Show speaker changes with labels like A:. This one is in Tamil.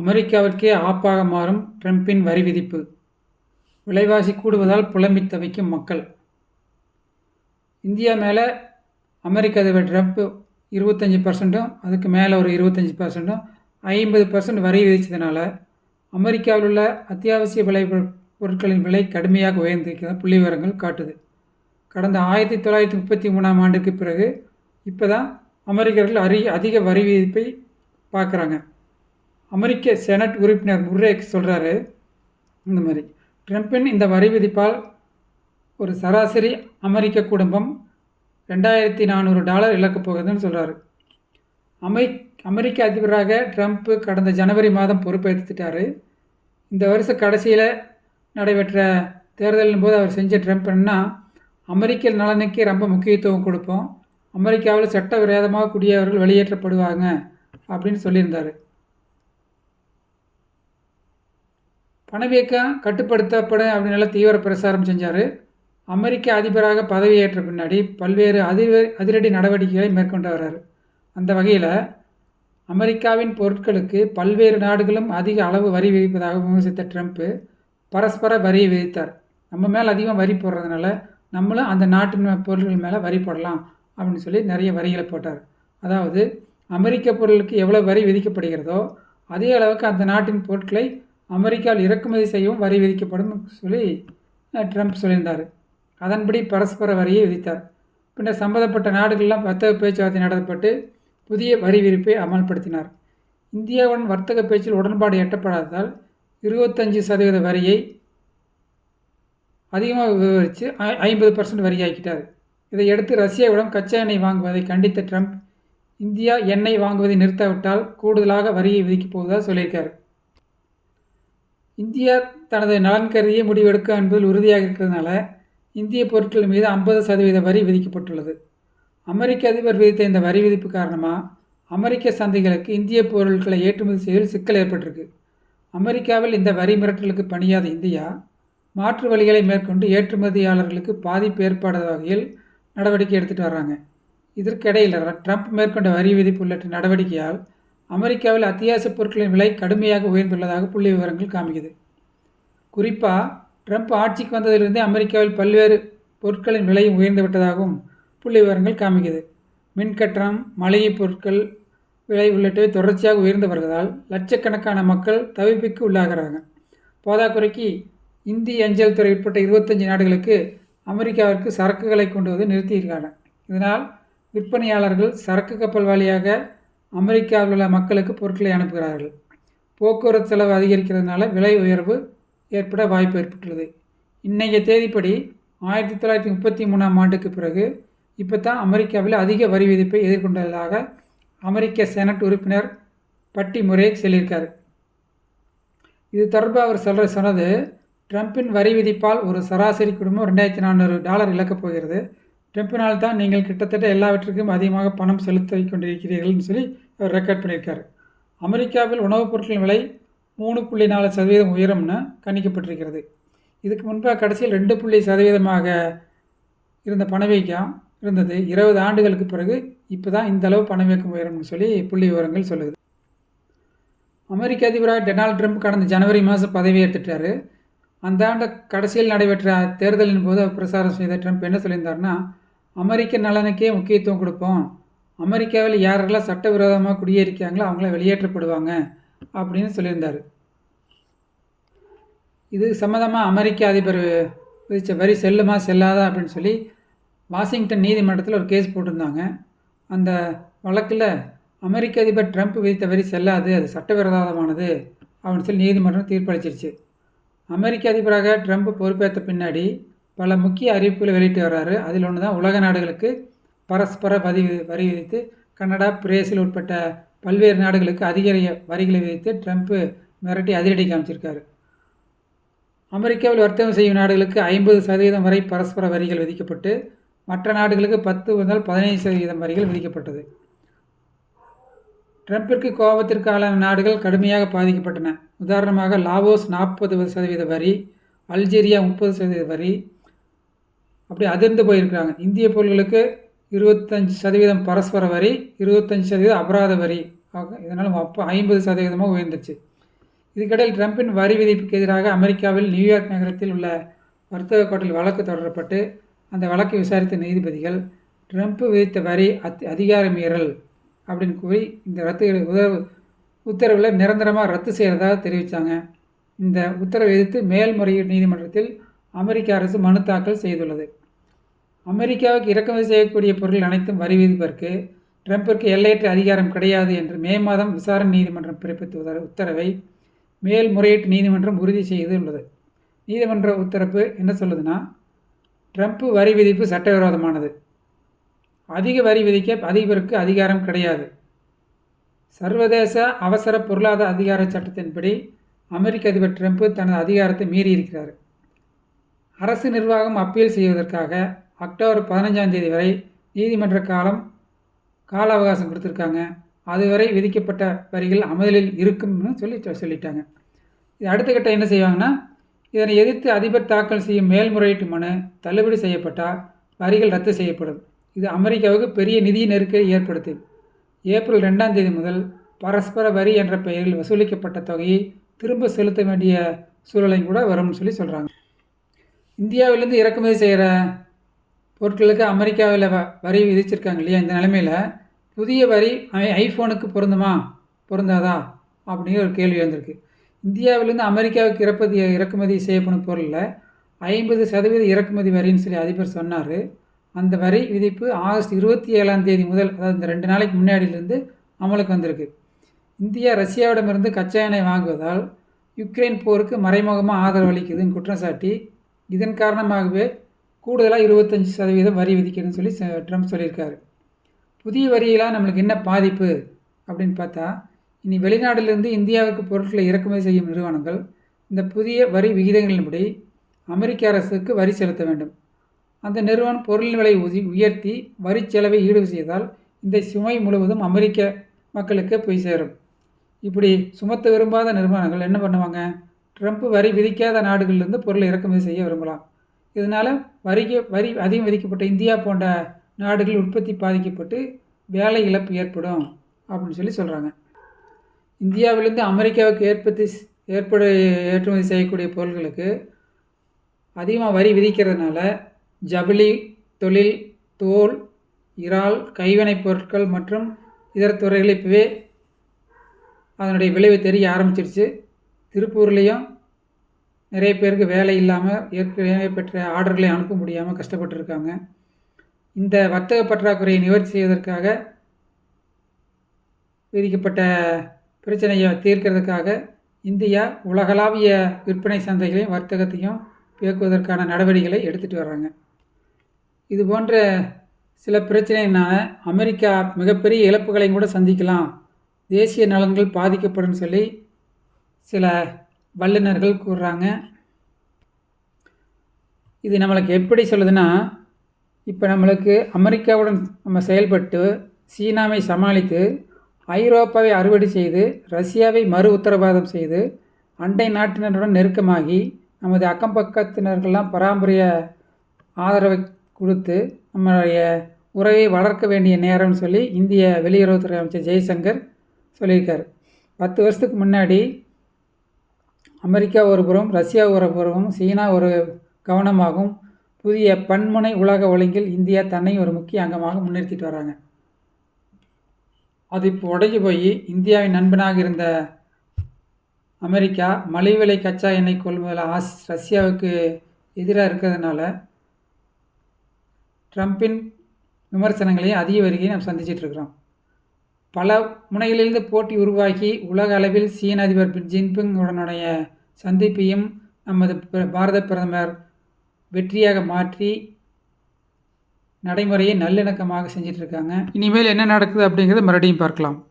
A: அமெரிக்காவிற்கே ஆப்பாக மாறும் ட்ரம்பின் வரி விதிப்பு. விலைவாசி கூடுவதால் புலம்பி தவிக்கும் மக்கள். இந்தியா மேலே அமெரிக்க அதிபர் ட்ரம்ப் இருபத்தஞ்சி பர்சன்ட்டும் அதுக்கு மேலே ஒரு இருபத்தஞ்சி பர்சன்ட்டும் ஐம்பது பர்சன்ட் வரி விதித்ததுனால அமெரிக்காவில் உள்ள அத்தியாவசிய விலை பொருட்களின் விலை கடுமையாக உயர்ந்திருக்கிறது புள்ளி விவரங்கள் காட்டுது. கடந்த ஆயிரத்தி தொள்ளாயிரத்தி முப்பத்தி மூணாம் ஆண்டுக்கு பிறகு இப்போ தான் அமெரிக்கர்கள் அரி அதிக வரி விதிப்பை பார்க்குறாங்க. அமெரிக்க செனட் உறுப்பினர் முர்ரேக் சொல்கிறாரு இந்த மாதிரி. ட்ரம்ப்பின் இந்த வரி விதிப்பால் ஒரு சராசரி அமெரிக்க குடும்பம் ரெண்டாயிரத்தி நானூறு டாலர் இழக்கப் போகுதுன்னு சொல்கிறாரு அமெரி அமெரிக்க அதிபராக ட்ரம்ப்பு கடந்த ஜனவரி மாதம் பொறுப்பேற்றுட்டாரு இந்த வருஷ கடைசியில் நடைபெற்ற தேர்தலின் போது அவர் செஞ்ச ட்ரம்ப் என்ன அமெரிக்க நலனுக்கே ரொம்ப முக்கியத்துவம் கொடுப்போம். அமெரிக்காவில் சட்டவிரோதமாக குடியவர்கள் வெளியேற்றப்படுவாங்க அப்படின்னு சொல்லியிருந்தார். பணவீக்கம் கட்டுப்படுத்தப்பட அப்படின்னு நல்லா தீவிர பிரசாரம் செஞ்சார். அமெரிக்க அதிபராக பதவியேற்ற பின்னாடி பல்வேறு அதிர அதிரடி நடவடிக்கைகளை மேற்கொண்டு வர்றார் அந்த வகையில் அமெரிக்காவின் பொருட்களுக்கு பல்வேறு நாடுகளும் அதிக அளவு வரி விதிப்பதாக விமர்சித்த ட்ரம்ப்பு பரஸ்பர வரியை விதித்தார். நம்ம மேலே அதிகமாக வரி போடுறதுனால நம்மளும் அந்த நாட்டின் பொருட்கள் மேலே வரி போடலாம் அப்படின்னு சொல்லி நிறைய வரிகளை போட்டார். அதாவது அமெரிக்க பொருளுக்கு எவ்வளோ வரி விதிக்கப்படுகிறதோ அதே அளவுக்கு அந்த நாட்டின் பொருட்களை அமெரிக்காவில் இறக்குமதி செய்யவும் வரி விதிக்கப்படும் சொல்லி ட்ரம்ப் சொல்லியிருந்தார். அதன்படி பரஸ்பர வரியை விதித்தார். பின்னர் சம்பந்தப்பட்ட நாடுகளெல்லாம் வர்த்தக பேச்சுவார்த்தை நடத்தப்பட்டு புதிய வரி விரிப்பை அமல்படுத்தினார். இந்தியாவுடன் வர்த்தக பேச்சில் உடன்பாடு எட்டப்படாததால் இருபத்தஞ்சி சதவீத வரியை அதிகமாக விவரித்து ஐம்பது பர்சன்ட் வரியாக்கிட்டார். இதையடுத்து ரஷ்யாவிடம் கச்சா எண்ணெய் வாங்குவதை கண்டித்த ட்ரம்ப் இந்தியா எண்ணெய் வாங்குவதை நிறுத்தாவிட்டால் கூடுதலாக வரியை விதிக்கப் போவதாக சொல்லியிருக்கார். இந்தியா தனது நலன் கருதியே முடிவெடுக்க என்பதில் உறுதியாக இருக்கிறதுனால இந்திய பொருட்கள் மீது ஐம்பது சதவீத வரி விதிக்கப்பட்டுள்ளது. அமெரிக்க அதிபர் விதித்த இந்த வரி விதிப்பு காரணமாக அமெரிக்க சந்தைகளுக்கு இந்திய பொருட்களை ஏற்றுமதி செய்வதில் சிக்கல் ஏற்பட்டிருக்கு. அமெரிக்காவில் இந்த வரி மிரட்டலுக்கு பணியாத இந்தியா மாற்று வழிகளை மேற்கொண்டு ஏற்றுமதியாளர்களுக்கு பாதிப்பு ஏற்படாத வகையில் நடவடிக்கை எடுத்துகிட்டு வர்றாங்க. இதற்கிடையில் ட்ரம்ப் மேற்கொண்ட வரி விதிப்பு உள்ளிட்ட நடவடிக்கையால் அமெரிக்காவில் அத்தியாவசிய பொருட்களின் விலை கடுமையாக உயர்ந்துள்ளதாக புள்ளி விவரங்கள் காமிக்குது. குறிப்பாக ட்ரம்ப் ஆட்சிக்கு வந்ததிலிருந்தே அமெரிக்காவில் பல்வேறு பொருட்களின் விலையும் உயர்ந்து விட்டதாகவும் புள்ளி விவரங்கள் காமிக்குது. மின்கட்டணம் மளிகை பொருட்கள் விலை உள்ளிட்டவை தொடர்ச்சியாக உயர்ந்து வருவதால் லட்சக்கணக்கான மக்கள் தவிப்புக்கு உள்ளாகிறாங்க. போதாக்குறைக்கு இந்திய அஞ்சல் துறை உட்பட்ட இருபத்தஞ்சி நாடுகளுக்கு அமெரிக்காவிற்கு சரக்குகளை கொண்டு வந்து நிறுத்தியிருக்காங்க. இதனால் விற்பனையாளர்கள் சரக்கு கப்பல் வழியாக அமெரிக்காவில் உள்ள மக்களுக்கு பொருட்களை அனுப்புகிறார்கள். போக்குவரத்து செலவு அதிகரிக்கிறதுனால விலை உயர்வு ஏற்பட வாய்ப்பு ஏற்பட்டுள்ளது. இன்றைய தேதிப்படி ஆயிரத்தி தொள்ளாயிரத்தி முப்பத்தி மூணாம் ஆண்டுக்கு பிறகு இப்போ தான் அமெரிக்காவில் அதிக வரி விதிப்பை எதிர்கொண்டதாக அமெரிக்க செனட் உறுப்பினர் பட்டி முறையை சொல்லியிருக்கார். இது தொடர்பாக அவர் சொல்கிற சொன்னது ட்ரம்பின் வரி விதிப்பால் ஒரு சராசரி குடும்பம் ரெண்டாயிரத்தி நானூறு டாலர் இழக்கப் போகிறது. தான் நீங்கள் கிட்டத்தட்ட எல்லாவற்றுக்கும் அதிகமாக பணம் செலுத்தி கொண்டிருக்கிறீர்கள்னு சொல்லி அவர் ரெக்கார்ட் பண்ணியிருக்காரு. அமெரிக்காவில் உணவுப் பொருட்களின் விலை மூணு புள்ளி நாலு சதவீதம் உயரம்னு கணிக்கப்பட்டிருக்கிறது. இதுக்கு முன்பாக கடைசியில் ரெண்டு புள்ளி சதவீதமாக இருந்த பணவீக்கம் இருந்தது. இருபது ஆண்டுகளுக்கு பிறகு இப்போ தான் இந்த அளவு பணவீக்கம் உயரம்னு சொல்லி புள்ளி விவரங்கள் சொல்லுது. அமெரிக்க அதிபராக டொனால்ட் ட்ரம்ப் கடந்த ஜனவரி மாதம் பதவியேற்றுட்டாரு அந்த ஆண்டு கடைசியில் நடைபெற்ற தேர்தலின் போது அவர் பிரசாரம் செய்த ட்ரம்ப் என்ன சொல்லியிருந்தாருன்னா அமெரிக்க நலனுக்கே முக்கியத்துவம் கொடுப்போம். அமெரிக்காவில் யாரெல்லாம் சட்டவிரோதமாக குடியேறிக்காங்களோ அவங்கள வெளியேற்றப்படுவாங்க அப்படின்னு சொல்லியிருந்தார். இது சம்மந்தமாக அமெரிக்க அதிபர் விதித்த வரி செல்லுமா செல்லாதா அப்படின்னு சொல்லி வாஷிங்டன் நீதிமன்றத்தில் ஒரு கேஸ் போட்டிருந்தாங்க. அந்த வழக்கில் அமெரிக்க அதிபர் ட்ரம்ப் விதித்த வரி செல்லாது அது சட்டவிரோதமானது அப்படின்னு சொல்லி நீதிமன்றம் தீர்ப்பளிச்சிருச்சு. அமெரிக்க அதிபராக ட்ரம்ப் பொறுப்பேற்ற பின்னாடி பல முக்கிய அறிவிப்புகளை வெளியிட்டு வர்றாரு. அதில் ஒன்று தான் உலக நாடுகளுக்கு பரஸ்பர வரி வரி விதித்து கனடா பிரேசில் உட்பட்ட பல்வேறு நாடுகளுக்கு அதிக வரிகளை விதித்து ட்ரம்ப்பு மிரட்டி அதிரடி காமிச்சிருக்காரு. அமெரிக்காவில் வர்த்தகம் செய்யும் நாடுகளுக்கு ஐம்பது சதவீதம் வரை பரஸ்பர வரிகள் விதிக்கப்பட்டு மற்ற நாடுகளுக்கு பத்து முதல் பதினைந்து சதவீதம் வரிகள் விதிக்கப்பட்டது. ட்ரம்பிற்கு கோபத்திற்கு ஆளான நாடுகள் கடுமையாக பாதிக்கப்பட்டன. உதாரணமாக லாவோஸ் நாற்பது சதவீத வரி அல்ஜீரியா முப்பது சதவீத வரி அப்படி அதிர்ந்து போயிருக்கிறாங்க. இந்திய பொருள்களுக்கு இருபத்தஞ்சி சதவீதம் பரஸ்பர வரி இருபத்தஞ்சி சதவீதம் அபராத வரி. இதனால் அப்போ ஐம்பது சதவீதமாக உயர்ந்துச்சு. இதுக்கிடையில் ட்ரம்பின் வரி விதிப்புக்கு எதிராக அமெரிக்காவில் நியூயார்க் நகரத்தில் உள்ள வர்த்தக கோட்டையில் வழக்கு தொடரப்பட்டு அந்த வழக்கை விசாரித்த நீதிபதிகள் ட்ரம்ப் விதித்த வரி அத் அதிகார மீறல் அப்படின்னு கூறி இந்த ரத்து உதவு உத்தரவில் நிரந்தரமாக ரத்து செய்கிறதாக தெரிவித்தாங்க இந்த உத்தரவை எதிர்த்து மேல்முறையீடு நீதிமன்றத்தில் அமெரிக்க அரசு மனு தாக்கல் செய்துள்ளது. அமெரிக்காவுக்கு இறக்குமதி செய்யக்கூடிய பொருள் அனைத்தும் வரி விதிப்பதற்கு ட்ரம்பிற்கு எல்லையற்ற அதிகாரம் கிடையாது என்று மே மாதம் விசாரணை நீதிமன்றம் பிறப்பித்த உத்தரவை மேல்முறையீட்டு நீதிமன்றம் உறுதி செய்துள்ளது. நீதிமன்ற உத்தரவு என்ன சொல்லுதுன்னா ட்ரம்ப் வரி விதிப்பு சட்டவிரோதமானது. அதிக வரி விதிக்க அதிபருக்கு அதிகாரம் கிடையாது. சர்வதேச அவசர பொருளாதார அதிகார சட்டத்தின்படி அமெரிக்க அதிபர் ட்ரம்ப் தனது அதிகாரத்தை மீறியிருக்கிறார். அரசு நிர்வாகம் அப்பீல் செய்வதற்காக அக்டோபர் பதினஞ்சாம் தேதி வரை நீதிமன்ற காலம் கால அவகாசம் கொடுத்துருக்காங்க. அதுவரை விதிக்கப்பட்ட வரிகள் அமலில் இருக்கும்னு சொல்லி சொல்லிட்டாங்க. இது அடுத்த கட்டம் என்ன செய்வாங்கன்னா இதனை எதிர்த்து அதிபர் தாக்கல் செய்யும் மேல்முறையீட்டு மனு தள்ளுபடி செய்யப்பட்டால் வரிகள் ரத்து செய்யப்படும். இது அமெரிக்காவுக்கு பெரிய நிதி நெருக்கடி ஏற்படுத்து. ஏப்ரல் ரெண்டாம் தேதி முதல் பரஸ்பர வரி என்ற பெயரில் வசூலிக்கப்பட்ட தொகையை திரும்ப செலுத்த வேண்டிய சூழலையும் கூட வரும்னு சொல்லி சொல்கிறாங்க இந்தியாவிலேருந்து இறக்குமதி செய்கிற பொருட்களுக்கு அமெரிக்காவில் வ வரி விதிச்சிருக்காங்க இல்லையா இந்த நிலமையில்? புதிய வரி ஐஃபோனுக்கு பொருந்துமா? பொருந்தாதா? அப்படிங்கிற ஒரு கேள்வி வந்திருக்கு. இந்தியாவிலேருந்து அமெரிக்காவுக்கு இறப்பதி இறக்குமதி செய்யப்படும் பொருளில் ஐம்பது சதவீத இறக்குமதி வரின்னு சொல்லி அதிபர் சொன்னார். அந்த வரி விதிப்பு ஆகஸ்ட் இருபத்தி ஏழாம் தேதி முதல் அதாவது இந்த ரெண்டு நாளைக்கு முன்னாடியிலேருந்து அமலுக்கு வந்திருக்கு. இந்தியா ரஷ்யாவிடமிருந்து கச்சா எண்ணெய் வாங்குவதால் யுக்ரைன் போருக்கு மறைமுகமாக ஆதரவு அளிக்குதுன்னு குற்றம் சாட்டி இதன் காரணமாகவே கூடுதலாக இருபத்தஞ்சி சதவீதம் வரி விதிக்கணும்னு சொல்லி ச- ட்ரம்ப் சொல்லியிருக்காரு. புதிய வரியெல்லாம் நம்மளுக்கு என்ன பாதிப்பு அப்படின்னு பார்த்தா இனி வெளிநாட்டிலிருந்து இந்தியாவுக்கு பொருட்களை இறக்குமதி செய்யும் நிறுவனங்கள் இந்த புதிய வரி விகிதங்களின்படி அமெரிக்க அரசுக்கு வரி செலுத்த வேண்டும். அந்த நிறுவனம் பொருளின் விலை உதி உயர்த்தி வரி செலவை ஈடு செய்தால் இந்த சுமை முழுவதும் அமெரிக்க மக்களுக்கு போய் சேரும். இப்படி சுமத்த விரும்பாத நிறுவனங்கள் என்ன பண்ணுவாங்க? ட்ரம்ப் வரி விதிக்காத நாடுகளிலிருந்து பொருளை இறக்குமதி செய்ய விரும்பலாம். இதனால் வரிக்கு வரி அதிகம் விதிக்கப்பட்ட இந்தியா போன்ற நாடுகள் உற்பத்தி பாதிக்கப்பட்டு வேலை இழப்பு ஏற்படும் அப்படின்னு சொல்லி சொல்கிறாங்க இந்தியாவிலிருந்து அமெரிக்காவுக்கு ஏற்படுத்தி ஏற்பட ஏற்றுமதி செய்யக்கூடிய பொருட்களுக்கு அதிகமாக வரி விதிக்கிறதுனால ஜவுளி தொழில் தோல் இறால் கைவினைப் பொருட்கள் மற்றும் இதர துறைகள் இப்போவே அதனுடைய விளைவு தெரிய ஆரம்பிச்சிருச்சு. திருப்பூர்லேயும் நிறைய பேருக்கு வேலை இல்லாமல் ஏற்கனவே பெற்ற ஆர்டர்களை அனுப்ப முடியாமல் கஷ்டப்பட்டுருக்காங்க. இந்த வர்த்தக பற்றாக்குறையை நிவர்த்தி செய்வதற்காக விதிக்கப்பட்ட பிரச்சனையை தீர்க்கிறதுக்காக இந்தியா உலகளாவிய விற்பனை சந்தைகளையும் வர்த்தகத்தையும் இயக்குவதற்கான நடவடிக்கைகளை எடுத்துகிட்டு வர்றாங்க. இது போன்ற சில பிரச்சனைனால அமெரிக்கா மிகப்பெரிய இழப்புகளையும் கூட சந்திக்கலாம். தேசிய நலன்கள் பாதிக்கப்படும் சொல்லி சில வல்லுநர்கள் கூறுறாங்க. இது நம்மளுக்கு எப்படி சொல்லுதுன்னா இப்போ நம்மளுக்கு அமெரிக்காவுடன் நம்ம செயல்பட்டு சீனாவை சமாளித்து ஐரோப்பாவை அறுவடை செய்து ரஷ்யாவை மறு உத்தரவாதம் செய்து அண்டை நாட்டினருடன் நெருக்கமாகி நமது அக்கம் பக்கத்தினர்கள்லாம் பராமரிய ஆதரவை கொடுத்து நம்மளுடைய உறவை வளர்க்க வேண்டிய நேரம்னு சொல்லி இந்திய வெளியுறவுத்துறை அமைச்சர் ஜெய்சங்கர் சொல்லியிருக்கார். பத்து வருஷத்துக்கு முன்னாடி அமெரிக்கா ஒரு புறம் ரஷ்யா ஒரு புறமும் சீனா ஒரு கவனமாகவும் புதிய பன்முனை உலக ஒழுங்கில் இந்தியா தன்னை ஒரு முக்கிய அங்கமாக முன்னிறுத்திட்டு வராங்க. அது இப்போ உடைஞ்சு போய் இந்தியாவின் நண்பனாக இருந்த அமெரிக்கா மலிவிலை கச்சா எண்ணெய் கொள்முதல் ஆஸ் ரஷ்யாவுக்கு எதிராக இருக்கிறதுனால ட்ரம்பின் விமர்சனங்களையும் அதிக வருகையும் நாம் சந்திச்சிட்டு இருக்கிறோம். பல முனைகளிலிருந்து போட்டி உருவாக்கி உலக அளவில் சீன அதிபர் பின் ஜின்பிங் உடனுடைய சந்திப்பையும் நமது பிர- பாரத பிரதமர் வெற்றியாக மாற்றி நடைமுறையை நல்லிணக்கமாக செஞ்சிட்ருக்காங்க. இனிமேல் என்ன நடக்குது அப்படிங்கிறத மறுபடியும் பார்க்கலாம்.